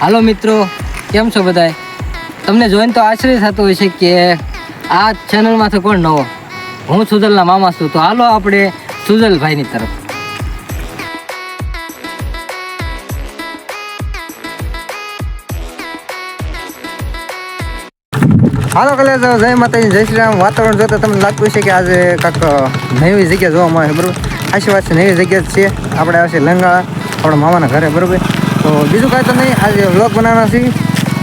હાલો મિત્રો, કેમ છો બધા તમને જોઈને તો આશ્ચર્ય થતું હોય છે કે આ ચેનલમાંથી કોણ નવો? હું સુજલના મામા છું, તો હાલો આપણે સુજલભાઈની તરફ. હાલો કલેજ જય માતાજી, જય શ્રી રામ. વાતાવરણ જોતા તમને લાગતું છે કે આજે કાંક નવી જગ્યા જોવા મળે બરોબર? આશી વાત છે, નવી જગ્યા છે. આપણે આવશે લંગાળા આપણા મામાના ઘરે, બરોબર? તો બીજું કાંઈ તો નહીં, આજે વ્લોગ બનાવવાના છે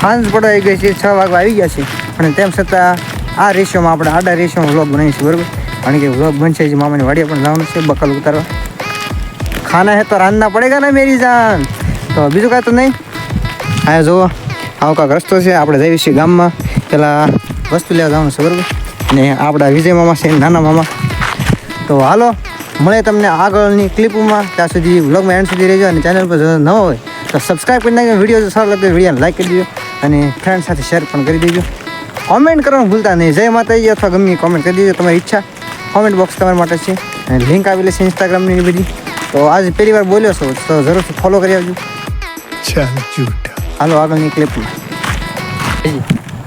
સાંજ પડવા ગઈ છે, છ વાગવા આવી ગયા છે. અને તેમ છતાં આ રેશિયોમાં આપણે આડા રેશિયોમાં વ્લોગ છીએ બરાબર? કારણ કે વ્લોગ બનશે જે, મામાની વાડીએ પણ જવાનું છે, બકલ ઉતારવા. ખાના હે તો રાંધના પડેગા ને, મેરી જાન? તો બીજું કાંઈ તો નહીં. હા જુઓ, આવો કાંક રસ્તો છે, આપણે જઈએ છીએ ગામમાં. પેલા વસ્તુ લેવા જવાનું છે, બરાબર? ને આપણા વિજય મામા છે, નાના મામા. તો હાલો મળે તમને આગળની ક્લિપમાં ત્યાં સુધી વ્લોગમાં એન્ડ સુધી રહેજો અને ચેનલ પર નવો હોય તો સબસ્ક્રાઈબ કરી નાખજો વીડિયો સારો લાગે વિડીયોને લાઈક કરી દેજો અને ફ્રેન્ડ સાથે શેર પણ કરી દેજો. કોમેન્ટ કરવાનું ભૂલતા નહીં. જય માતાજી અથવા ગમે કોમેન્ટ કરી દેજો તમારી ઈચ્છા. કોમેન્ટ બોક્સ તમારા માટે છે. અને લિંક આવેલી છે ઇન્સ્ટાગ્રામની બધી. તો આજે પહેલી વાર બોલ્યો છો તો જરૂરથી ફોલો કરી આવજો. હાલો આગળની ક્લિપમાં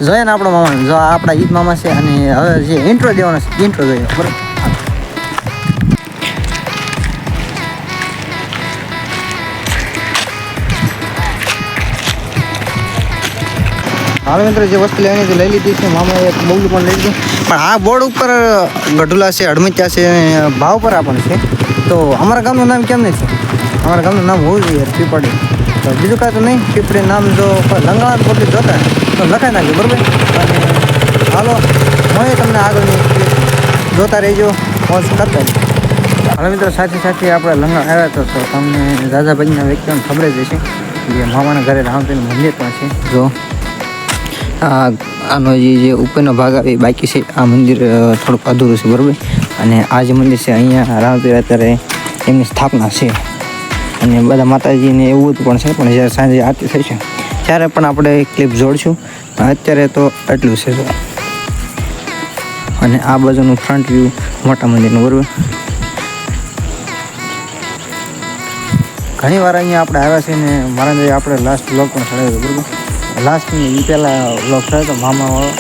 જોઈએ ને આપણો મામા? જો આપણા ઈદ મામા છે અને હવે જે ઇન્ટ્રો દેવાનો છે ઇન્ટ્રો જોઈએ. બરાબર. હાલ મિત્રો જે વસ્તુ લેવાની લઈ લીધી છે. મામા એક બોલું પણ લઈ લીધું. પણ આ બોર્ડ ઉપર ગઢુલા છે, અડમિત્યા છે ભાવ પર પણ છે. તો અમારા ગામનું નામ કેમ નહીં છે? અમારા ગામનું નામ હોવું જોઈએ, પીપળી. તો બીજું કાંઈ તો નહીં. પીપળી નામ જો લંગાણા પોતે જોતા તો લખાઈ નાખ્યું બરાબર? અને હાલો હું તમને આગળની જોતા રહેજો. મોજ કરતા. હવે મિત્રો, સાથે સાથે આપણે લંગણ આવ્યા હતા તો તમને દાદાભાઈના વ્યક્તિઓને ખબર જ હશે. જે મામાના ઘરે રામપીનું મંદિર પણ છે. જો. આ આનો જે જે ઉપરનો ભાગ આવે એ બાકી છે. આ મંદિર થોડુંક અધૂરું છે, બરાબર? અને આ જે મંદિર છે, અહીંયા રામપીર અત્યારે એમની સ્થાપના છે. અને બધા માતાજીને એવું જ પણ છે, પણ જ્યારે સાંજે આરતી થઈ છે, ત્યારે પણ આપણે ક્લિપ જોડશું. અત્યારે તો એટલું છે. અને આ બાજુનું ફ્રન્ટ વ્યૂ મોટા મંદિરનું, બરાબર? ઘણી વાર અહીંયા આપણે આવ્યા છીએ ને મારા આપણે લાસ્ટ વ્લોગ પણ ચડાવ્યો બરાબર? લાસ્ટ એ પહેલાં વ્લોગ થયો હતો મામાવાળો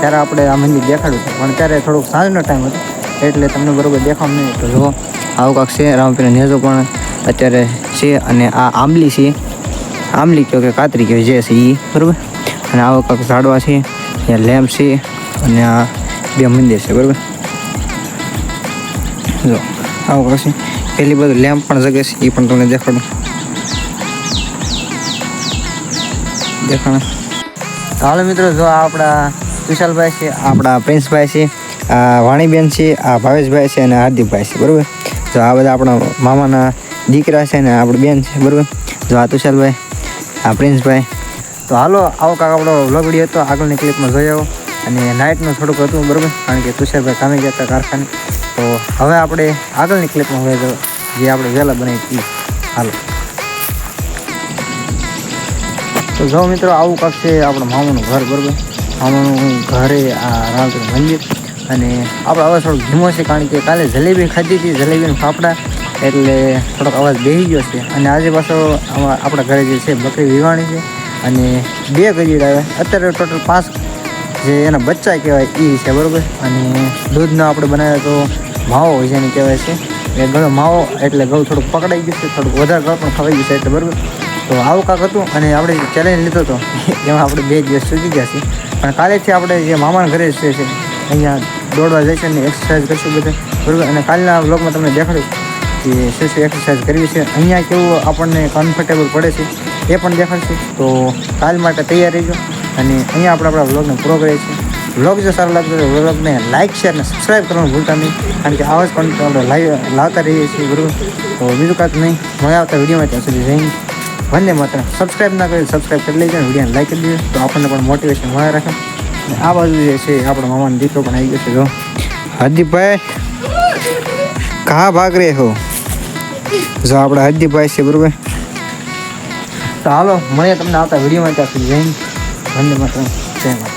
ત્યારે આપણે આ મંદિર દેખાડ્યું હતું, પણ ત્યારે થોડુંક સાંજનો ટાઈમ હતો, એટલે તમને બરાબર દેખાવ નહીં તો જો આવું કાંક છે રામપીર નેજો પણ અત્યારે છે અને આ આંબલી છે. આંબલી કહો કે કાતરી કહેવાય જે છે એ બરાબર? અને આવો કાંક ઝાડવા છે ત્યાં લેમ્પ છે અને આ બે મંદિર છે, બરાબર? જો આવું કાંક છે. પહેલી બધું લેમ્પ પણ જગે છે એ પણ તમને દેખાડું. દેખાણ. હાલો મિત્રો, જો આપણા વિશાલભાઈ છે, આપણા પ્રિન્સભાઈ છે, આ વાણીબેન છે, આ ભાવેશભાઈ છે અને હાર્દિકભાઈ છે, બરાબર? જો આ બધા આપણા મામાના દીકરા છે ને આપણી બેન છે, બરાબર? જો આ તુષારભાઈ, આ પ્રિન્સભાઈ. તો હાલો, આવો કાંક આપણો વ્લોગ વીડિયો હતો, આગળની ક્લિપમાં જોઈ આવો. અને નાઇટનું થોડુંક હતું, બરાબર? કારણ કે તુષારભાઈ કામે ગયા હતા કારખાને. તો હવે આપણે આગળની ક્લિપમાં હવે જો આપણે વહેલા બનાવી હાલો. તો જો મિત્રો, આવું કાંક છે આપણા મામાનું ઘર, બરાબર? મામાનું ઘરે આ રામચંદ્ર મંદિર. અને આપણે અવાજ થોડોક ધીમો છે, કારણ કે કાલે જલેબી ખાધી હતી, જલેબીના ફાફડા. એટલે થોડોક અવાજ બેસી ગયો છે. અને આજે પાછો આપણા ઘરે જે છે, બકરી વિવાણી છે. અને બે ગજીડ આવે અત્યારે ટોટલ પાંચ જે એના બચ્ચા કહેવાય એ છે, બરાબર? અને દૂધનો આપણે બનાવ્યો તો માવો હોય છે એને કહેવાય છે. એ ઘણો માવો, એટલે ઘઉં થોડુંક પકડાઈ ગયું છે, થોડુંક વધારે ઘઉં પણ ખવાઈ ગયું છે, એટલે બરાબર? તો આવું કાંક હતું અને આપણે ચેલેન્જ લીધો હતો એમાં આપણે બે દિવસ ચૂકી ગયા છીએ. પણ કાલેથી આપણે જે મામાના ઘરે છે છે, અહીંયા દોડવા જઈશું અને એક્સરસાઇઝ કરીશું બધે. બરાબર? અને કાલના બ્લોગમાં તમને દેખાડ્યું કે શું શું એક્સરસાઇઝ કરવી છે. અહીંયા કેવું આપણને કમ્ફર્ટેબલ પડે છે, એ પણ દેખાડશું. તો કાલ માટે તૈયાર રહીજો. અને અહીંયા આપણે આપણા વ્લોગને પૂરો કરીએ છીએ. વ્લોગ જો સારો લાગતો હોય વ્લોગને લાઇક શેર અને સબસ્ક્રાઈબ કરવાનું ભૂલતા નહીં. કારણ કે આવા જ કોન્ટેન્ટ આપણે લાઈવ લાવતા રહીએ છીએ. બરાબર? તો બીજું કાંઈક નહીં. મળ્યા આવતા વિડીયોમાં ત્યાં સુધી. જઈને વંદે માત્ર સબસ્ક્રાઈબ ના કરી સબસ્ક્રાઈબ કરી લેજો વિડીયોને લાઈક કરી દેજો. તો આપણને પણ મોટિવેશન મળે રાખે. અને આ બાજુ જે છે આપણો મામાનો દીકરો પણ આવી ગયો છે, જો. હાર્દિકભાઈ કહા ભાગ રહે હો જો આપણા હાર્દિકભાઈ છે, બરાબર. તો હાલો, મળીએ તમને આવતા વિડીયોમાં. ત્યાં સુધી જઈને વંદે માત્ર જય માતા